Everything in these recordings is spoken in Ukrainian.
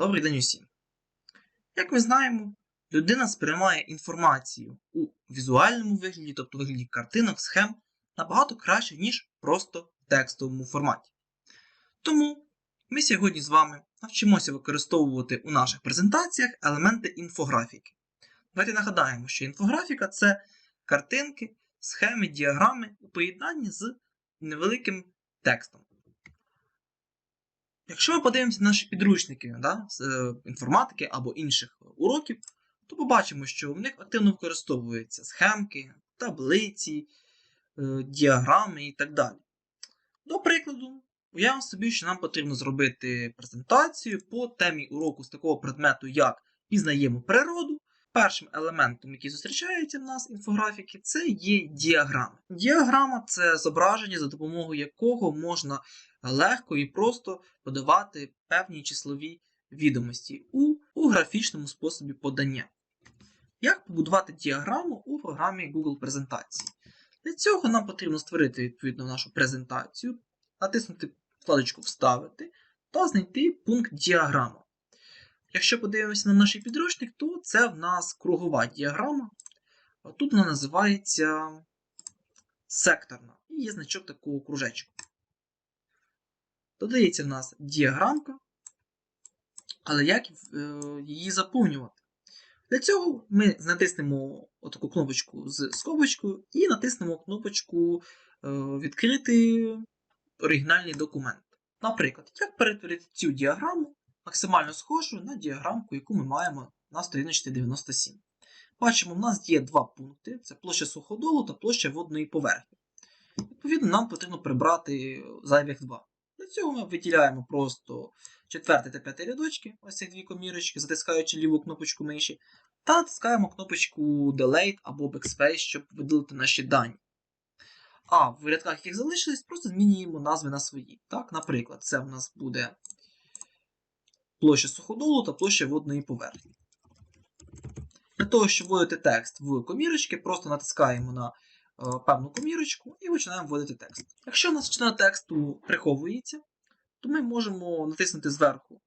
Добрий день усім. Як ми знаємо, людина сприймає інформацію у візуальному вигляді, тобто вигляді картинок, схем, набагато краще, ніж просто в текстовому форматі. Тому ми сьогодні з вами навчимося використовувати у наших презентаціях елементи інфографіки. Давайте нагадаємо, що інфографіка це картинки, схеми, діаграми у поєднанні з невеликим текстом. Якщо ми подивимося на наші підручники да, з е, інформатики або інших уроків, то побачимо, що в них активно використовуються схемки, таблиці, е, діаграми і так далі. До прикладу, уявимо собі, що нам потрібно зробити презентацію по темі уроку з такого предмету, як пізнаємо природу. Першим елементом, який зустрічається в нас інфографіки, це є діаграма. Діаграма це зображення, за допомогою якого можна легко і просто подавати певні числові відомості у, у графічному способі подання. Як побудувати діаграму у програмі Google презентації? Для цього нам потрібно створити відповідно нашу презентацію, натиснути вкладочку Вставити та знайти пункт діаграма. Якщо подивимося на наш підручник, то це в нас кругова діаграма. Тут вона називається секторна. І є значок такого кружечку. Додається в нас діаграмка, але як е, її заповнювати? Для цього ми натиснемо отаку кнопочку з скобочкою і натиснемо кнопочку е, Відкрити оригінальний документ. Наприклад, як перетворити цю діаграму максимально схожу на діаграмку, яку ми маємо на сторіночці 97. Бачимо, в нас є два пункти: це площа суходолу та площа водної поверхні. Відповідно, нам потрібно прибрати зайвих два. Цього ми виділяємо просто четвертий та п'ятий рядочки, ось ці дві комірочки, затискаючи ліву кнопочку миші, та натискаємо кнопочку Delete або Backspace, щоб видалити наші дані. А в рядках, яких залишились, просто змінюємо назви на свої. Так, Наприклад, це в нас буде площа суходолу та площа водної поверхні. Для того, щоб вводити текст в комірочки, просто натискаємо на певну комірочку і починаємо вводити текст. Якщо у тексту приховується, то ми можемо натиснути зверху.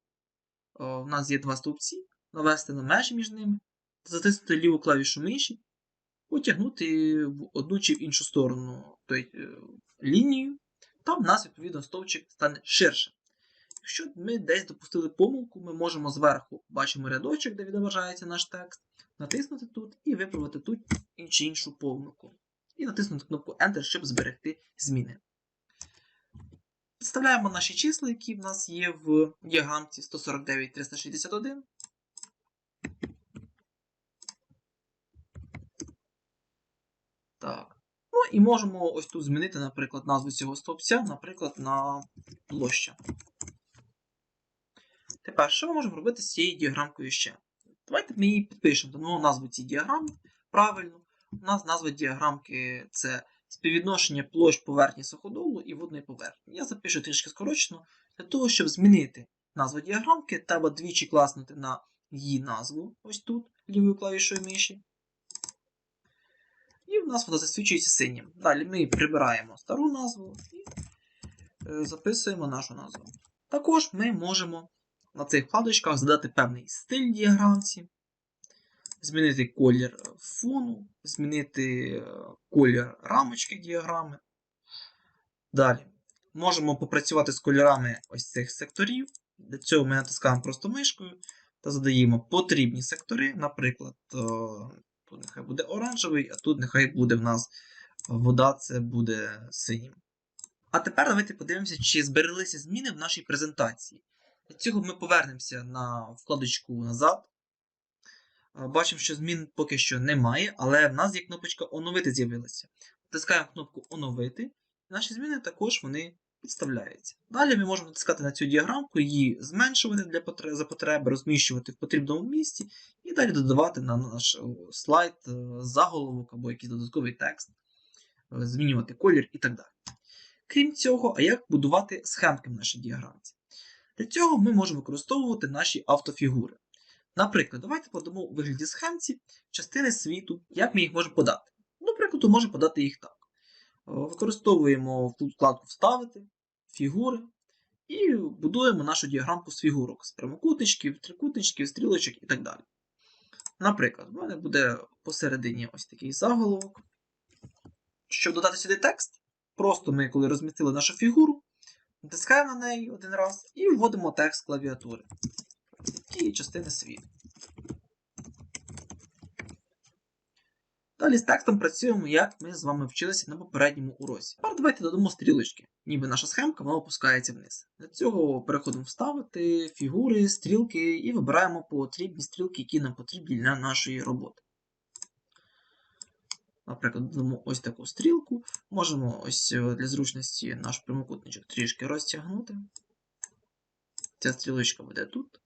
Е, у нас є два стовпці, навести на межі між ними, затиснути ліву клавішу миші, потягнути в одну чи в іншу сторону той, е, лінію, та в нас, відповідно, стовпчик стане ширше. Якщо ми десь допустили помилку, ми можемо зверху бачимо рядочок, де відображається наш текст, натиснути тут і виправити тут чи іншу помилку. І натиснути кнопку Enter, щоб зберегти зміни. Підставляємо наші числа, які в нас є в діаграмці 149 361. Так. Ну і можемо ось тут змінити, наприклад, назву цього стовпця, наприклад, на площа. Тепер, що ми можемо робити з цією діаграмкою ще? Давайте ми її підпишемо дамо назву цієї діаграми. Правильно, у нас назва діаграмки це співвідношення площ поверхні суходолу і водної поверхні. Я запишу трішки скорочено. Для того, щоб змінити назву діаграмки, треба двічі класнути на її назву, ось тут, лівою клавішою миші. І в нас вона засвічується синім. Далі ми прибираємо стару назву і е, записуємо нашу назву. Також ми можемо на цих вкладочках задати певний стиль діаграмці, змінити колір фону, змінити е, колір рамочки діаграми. Далі можемо попрацювати з кольорами ось цих секторів. Для цього ми натискаємо просто мишкою та задаємо потрібні сектори. Наприклад, е, тут нехай буде оранжевий, а тут нехай буде в нас вода, це буде синім. А тепер давайте подивимося, чи збереглися зміни в нашій презентації. Для цього ми повернемося на вкладочку назад. Бачимо, що змін поки що немає, але в нас є кнопочка Оновити з'явилася. Натискаємо кнопку Оновити, наші зміни також вони підставляються. Далі ми можемо натискати на цю діаграмку, її зменшувати для потреб, за потреби, розміщувати в потрібному місці, і далі додавати на наш слайд заголовок або якийсь додатковий текст, змінювати колір і так далі. Крім цього, а як будувати схемки в нашій діаграмці? Для цього ми можемо використовувати наші автофігури. Наприклад, давайте подамо у вигляді схемці частини світу, як ми їх можемо подати. Наприклад, можемо подати їх так. Використовуємо вкладку Вставити, фігури. І будуємо нашу діаграмку з фігурок, з прямокутничків, трикутничків, стрілочок і так далі. Наприклад, в мене буде посередині ось такий заголовок. Щоб додати сюди текст, просто ми, коли розмістили нашу фігуру, натискаємо на неї один раз і вводимо текст клавіатури і частини світу. Далі з текстом працюємо, як ми з вами вчилися на попередньому уроці. Тепер давайте додамо стрілочки, ніби наша схемка вона опускається вниз. Для цього переходимо вставити фігури, стрілки і вибираємо потрібні стрілки, які нам потрібні для нашої роботи. Наприклад, додамо ось таку стрілку. Можемо ось е, для зручності наш прямокутничок трішки розтягнути. Ця стрілочка буде тут.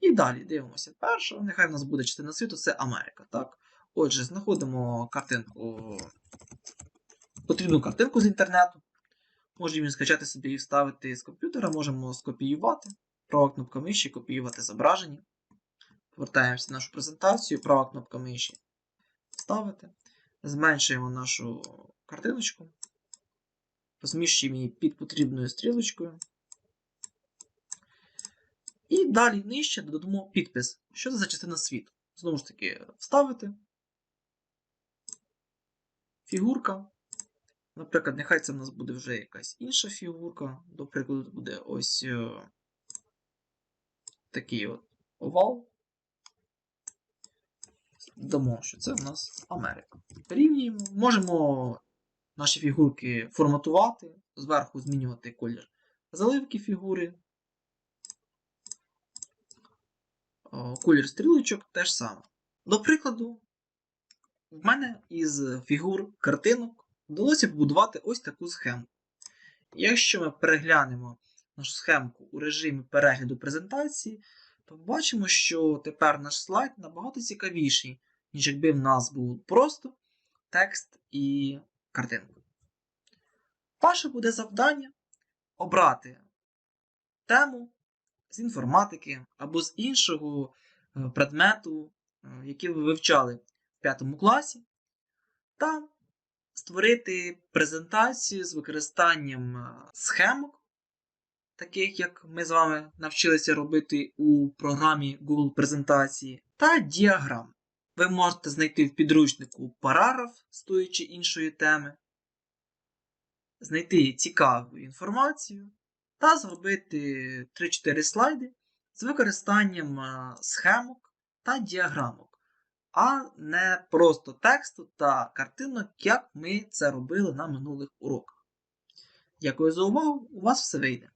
І далі дивимося. Перша, нехай в нас буде частина світу, це Америка. так? Отже, знаходимо картинку, потрібну картинку з інтернету. Можемо її скачати собі і вставити з комп'ютера, можемо скопіювати. Права кнопка миші, копіювати зображення. Повертаємося в нашу презентацію, права кнопка миші. Вставити. Зменшуємо нашу картиночку. Розміщуємо її під потрібною стрілочкою. І далі нижче додамо підпис. Що це за частина світу? Знову ж таки, вставити. Фігурка. Наприклад, нехай це в нас буде вже якась інша фігурка. До прикладу, буде ось е, такий от овал. Дамо, що це в нас Америка. Порівнюємо. Можемо наші фігурки форматувати, зверху змінювати колір заливки фігури. О, Колір стрілочок теж саме. До прикладу, в мене із фігур картинок вдалося побудувати ось таку схему. Якщо ми переглянемо нашу схемку у режимі перегляду презентації, то побачимо, що тепер наш слайд набагато цікавіший, ніж якби в нас був просто текст і картинка. Ваше буде завдання обрати тему з інформатики або з іншого е, предмету, е, який ви вивчали в 5 класі, та створити презентацію з використанням е, схемок, таких як ми з вами навчилися робити у програмі Google презентації, та діаграм. Ви можете знайти в підручнику параграф з іншої теми, знайти цікаву інформацію та зробити 3-4 слайди з використанням е, схемок та діаграмок, а не просто тексту та картинок, як ми це робили на минулих уроках. Дякую за увагу! У вас все вийде!